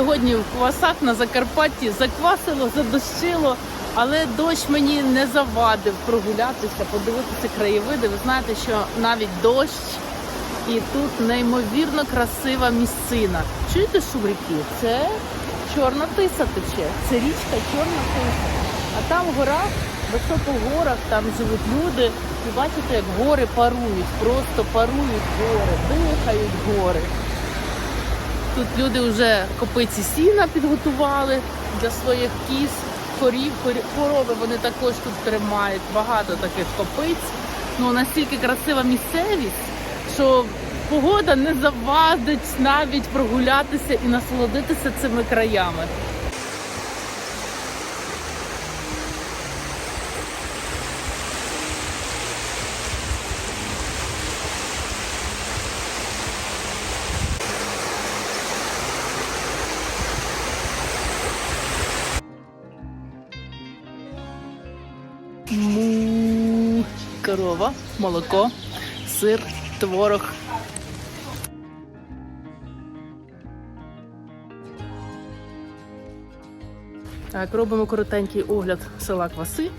Сьогодні в Квасах на Закарпатті заквасило, задощило, але дощ мені не завадив прогулятися, подивитися краєвиди. Ви знаєте, що навіть дощ і тут неймовірно красива місцина. Чуєте шум ріки? Це чорна тиса тече. Це річка Чорна Тиса. А там гора, високо в горах, там живуть люди. Ви бачите, як гори парують, просто парують гори, дихають гори. Тут люди вже копиці сіна підготували для своїх кіз, корів, корови вони також тут тримають. Багато таких копиць. Ну настільки красива місцевість, що погода не завадить навіть прогулятися і насолодитися цими краями. Корова, молоко, сир, творог. Так, робимо коротенький огляд села Кваси.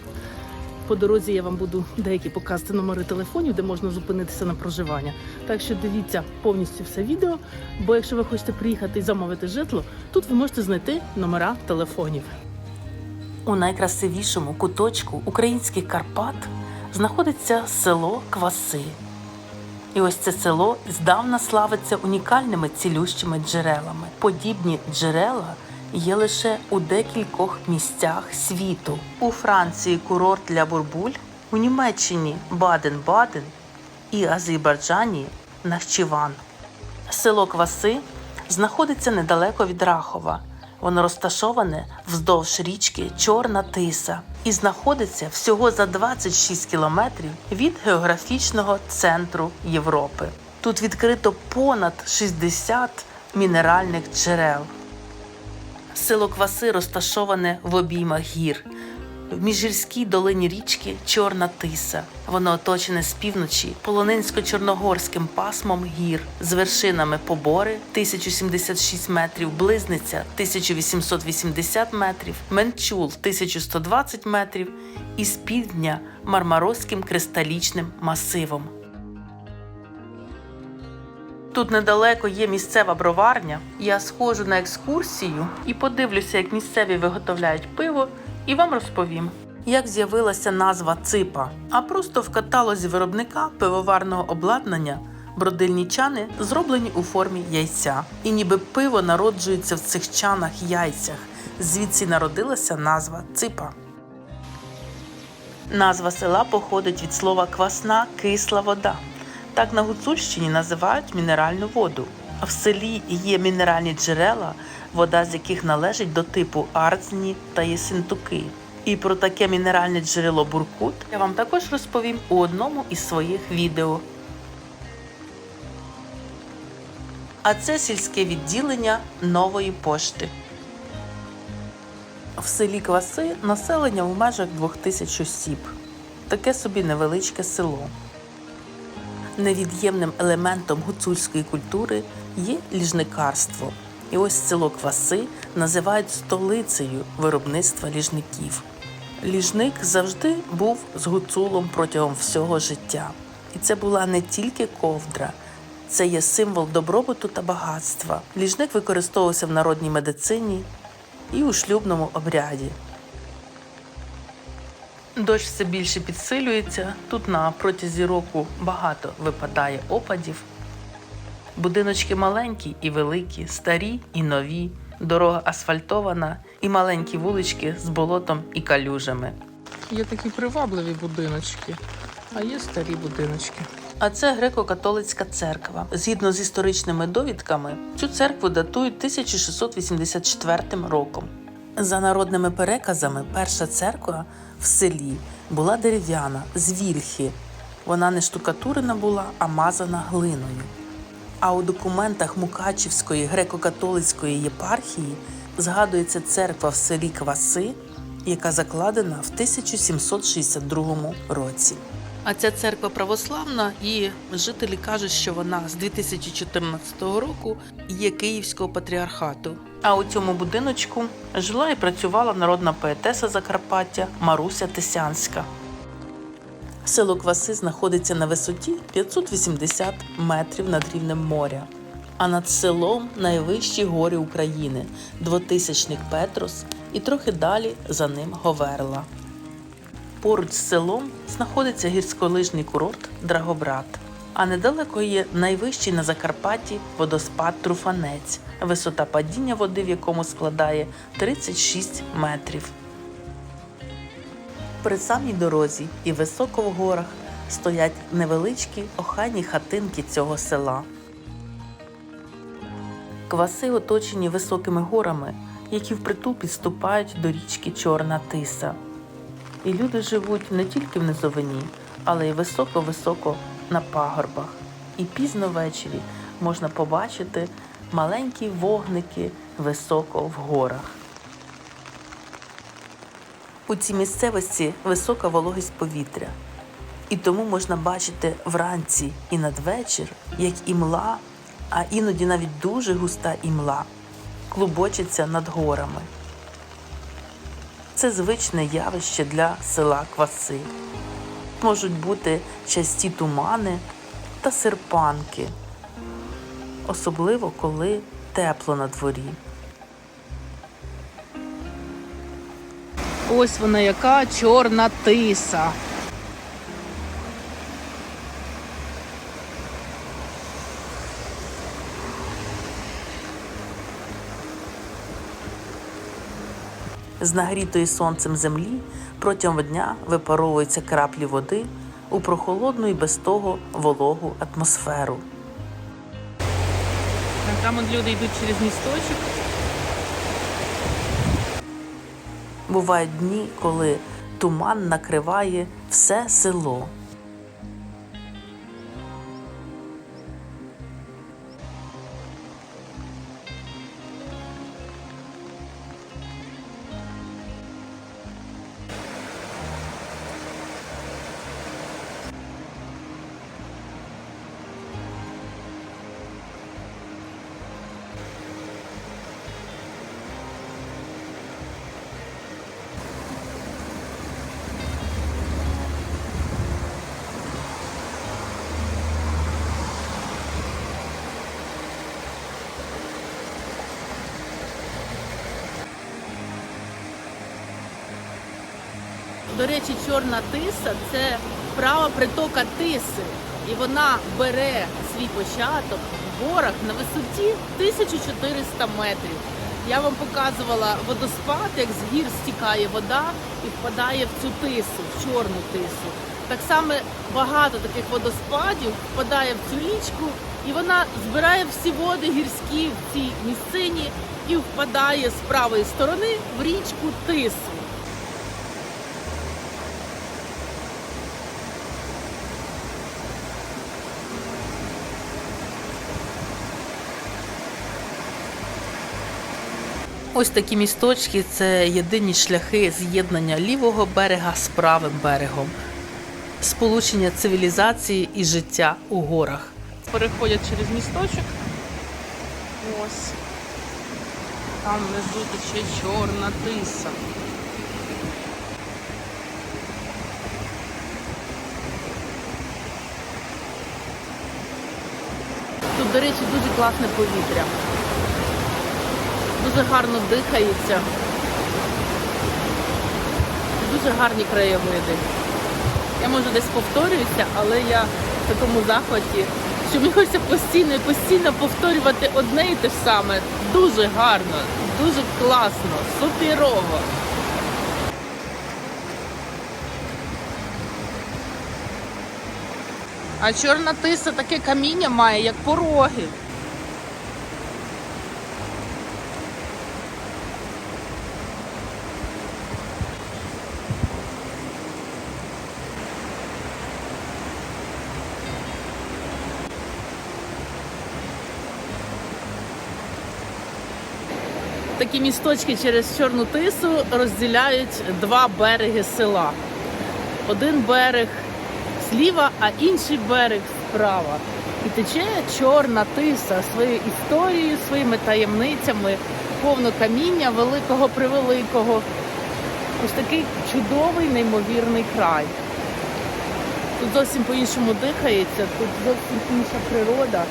По дорозі я вам буду деякі показувати номери телефонів, де можна зупинитися на проживання. Так що дивіться повністю все відео. Бо якщо ви хочете приїхати і замовити житло, тут ви можете знайти номера телефонів. У найкрасивішому куточку українських Карпат знаходиться село Кваси. І ось це село здавна славиться унікальними цілющими джерелами. Подібні джерела є лише у декількох місцях світу. У Франції курорт для бурбуль, у Німеччині Баден-Баден і Азербайджані Нахчіван. Село Кваси знаходиться недалеко від Рахова. Воно розташоване вздовж річки Чорна Тиса і знаходиться всього за 26 кілометрів від географічного центру Європи. Тут відкрито понад 60 мінеральних джерел. Село Кваси розташоване в обіймах гір. В міжгірській долині річки Чорна Тиса. Воно оточене з півночі полонинсько-чорногорським пасмом гір з вершинами Побори 1076 метрів, Близниця 1880 метрів, Менчул 1120 метрів і з півдня Мармарозьким кристалічним масивом. Тут недалеко є місцева броварня. Я схожу на екскурсію і подивлюся, як місцеві виготовляють пиво, і вам розповім. Як з'явилася назва ципа, а просто в каталозі виробника пивоварного обладнання бродильні чани зроблені у формі яйця, і ніби пиво народжується в цих чанах яйцях. Звідси народилася назва ципа. Назва села походить від слова квасна кисла вода. Так на Гуцульщині називають мінеральну воду. А В селі є мінеральні джерела, вода з яких належить до типу арцні та єсентуки. І про таке мінеральне джерело Буркут я вам також розповім у одному із своїх відео. А це сільське відділення нової пошти. В селі Кваси населення в межах 2000 осіб. Таке собі невеличке село. Невід'ємним елементом гуцульської культури є ліжникарство. І ось село Кваси називають столицею виробництва ліжників. Ліжник завжди був з гуцулом протягом всього життя. І це була не тільки ковдра, це є символ добробуту та багатства. Ліжник використовувався в народній медицині і у шлюбному обряді. Дощ все більше підсилюється. Тут на протязі року багато випадає опадів. Будиночки маленькі і великі, старі і нові, дорога асфальтована і маленькі вулички з болотом і калюжами. Є такі привабливі будиночки, а є старі будиночки. А це греко-католицька церква. Згідно з історичними довідками, цю церкву датують 1684 роком. За народними переказами, перша церква в селі була дерев'яна з вільхи. Вона не штукатурена була, а мазана глиною. А у документах Мукачівської греко-католицької єпархії згадується церква в селі Кваси, яка закладена в 1762 році. А ця церква православна, і жителі кажуть, що вона з 2014 року є Київського патріархату. А у цьому будиночку жила і працювала народна поетеса Закарпаття Маруся Тисянська. Село Кваси знаходиться на висоті 580 метрів над рівнем моря. А над селом найвищі гори України двотисячник Петрос і трохи далі за ним Говерла. Поруч з селом знаходиться гірськолижний курорт Драгобрат. А недалеко є найвищий на Закарпатті водоспад Труфанець, висота падіння води в якому складає 36 метрів. При самій дорозі і високо в горах стоять невеличкі охайні хатинки цього села. Кваси оточені високими горами, які впритул підступають до річки Чорна Тиса. І люди живуть не тільки в низовині, але й високо-високо на пагорбах. І пізно ввечері можна побачити маленькі вогники високо в горах. У цій місцевості висока вологість повітря, і тому можна бачити вранці і надвечір, як імла, а іноді навіть дуже густа імла, клубочиться над горами. Це звичне явище для села Кваси. Можуть бути часті тумани та серпанки, особливо коли тепло на дворі. Ось вона яка чорна тиса. З нагрітої сонцем землі протягом дня випаровуються краплі води у прохолодну і без того вологу атмосферу. Там от люди йдуть через місточок. Бувають дні, коли туман накриває все село. До речі, чорна тиса це права притока тиси, і вона бере свій початок в горах на висоті 1400 метрів. Я вам показувала водоспад, як з гір стікає вода і впадає в цю тису, в чорну тису. Так само багато таких водоспадів впадає в цю річку, і вона збирає всі води гірські в цій місцині і впадає з правої сторони в річку Тису. Ось такі місточки це єдині шляхи з'єднання лівого берега з правим берегом, сполучення цивілізації і життя у горах. Переходять через місточок. Ось. Там внизу тече чорна тиса. Тут, до речі, дуже класне повітря. Дуже гарно дихається. Дуже гарні краєвиди. Я може десь повторююся, але я в такому захваті, що мені хочеться постійно і постійно повторювати одне і те ж саме. Дуже гарно, дуже класно, суперово. А чорна тиса таке каміння має, як пороги. Місточки через Чорну Тису розділяють два береги села. Один берег зліва, а інший берег справа. І тече Чорна Тиса своєю історією, своїми таємницями. повно каміння, великого превеликого. Ось такий чудовий, неймовірний край. Тут зовсім по-іншому дихається, тут зовсім інша природа.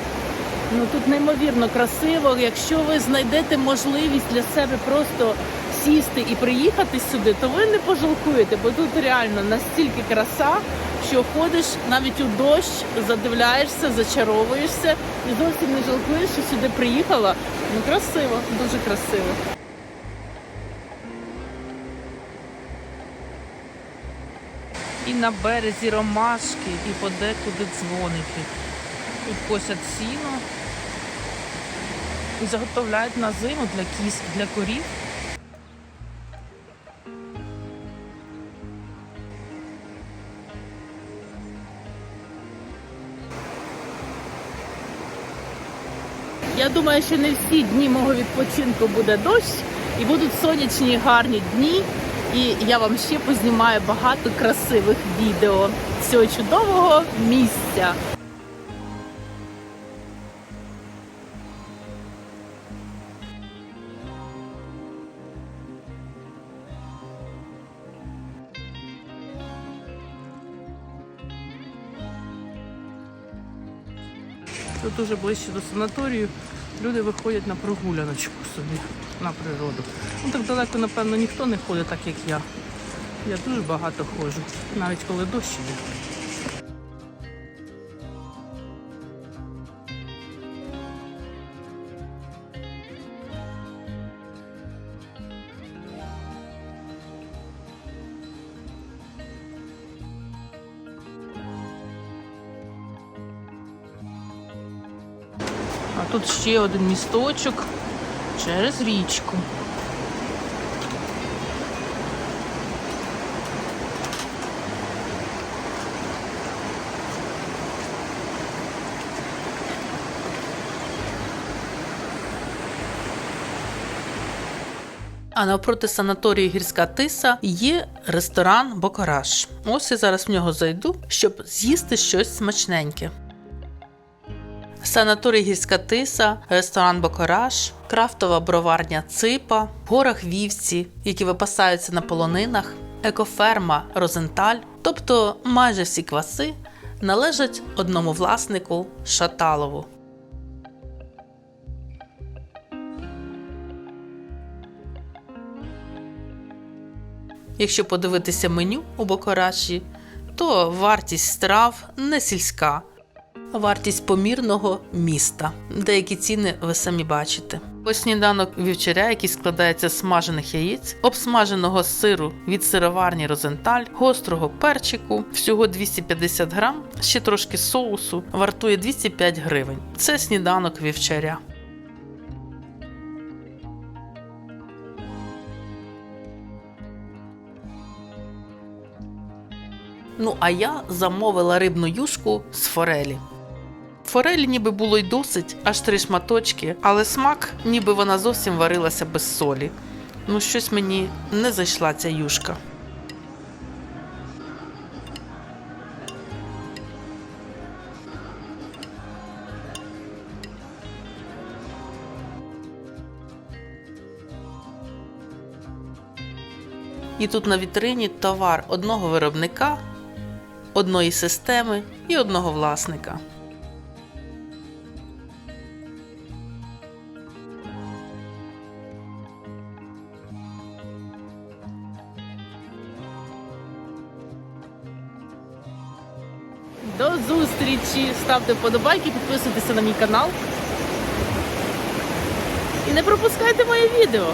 Ну тут неймовірно красиво. Якщо ви знайдете можливість для себе просто сісти і приїхати сюди, то ви не пожалкуєте, бо тут реально настільки краса, що ходиш навіть у дощ, задивляєшся, зачаровуєшся і зовсім не жалкуєш, що сюди приїхала. Ну красиво, дуже красиво. І на березі ромашки, і подекуди дзвоники. Тут косять сіно і заготовляють на зиму для кіз, для корів. Я думаю, що не всі дні мого відпочинку буде дощ, і будуть сонячні гарні дні. І я вам ще познімаю багато красивих відео цього чудового місця. Тут уже ближче до санаторію. Люди виходять на прогуляночку собі на природу. Ну так далеко, напевно, ніхто не ходить, так як я. Я дуже багато ходжу, навіть коли дощ іде. Ще один місточок через річку. А навпроти санаторії Гірська Тиса є ресторан Бокараш. Ось я зараз в нього зайду, щоб з'їсти щось смачненьке. Санаторій Гірська Тиса, ресторан Бокораш, крафтова броварня Ципа, горах Вівці, які випасаються на полонинах, екоферма Розенталь, тобто майже всі кваси належать одному власнику Шаталову. Якщо подивитися меню у Бокораші, то вартість страв не сільська, вартість помірного міста. Деякі ціни ви самі бачите. Ось сніданок вівчаря, який складається з смажених яєць, обсмаженого сиру від сироварні Розенталь, гострого перчику, всього 250 грам, ще трошки соусу, вартує 205 гривень. Це сніданок вівчаря. Ну, а я замовила рибну юшку з форелі. Форелі ніби було й досить, аж три шматочки, але смак, ніби вона зовсім варилася без солі. Ну, щось мені не зайшла ця юшка. І тут на вітрині товар одного виробника, одної системи і одного власника. Ставте вподобайки, підписуйтеся на мій канал. І не пропускайте моє відео.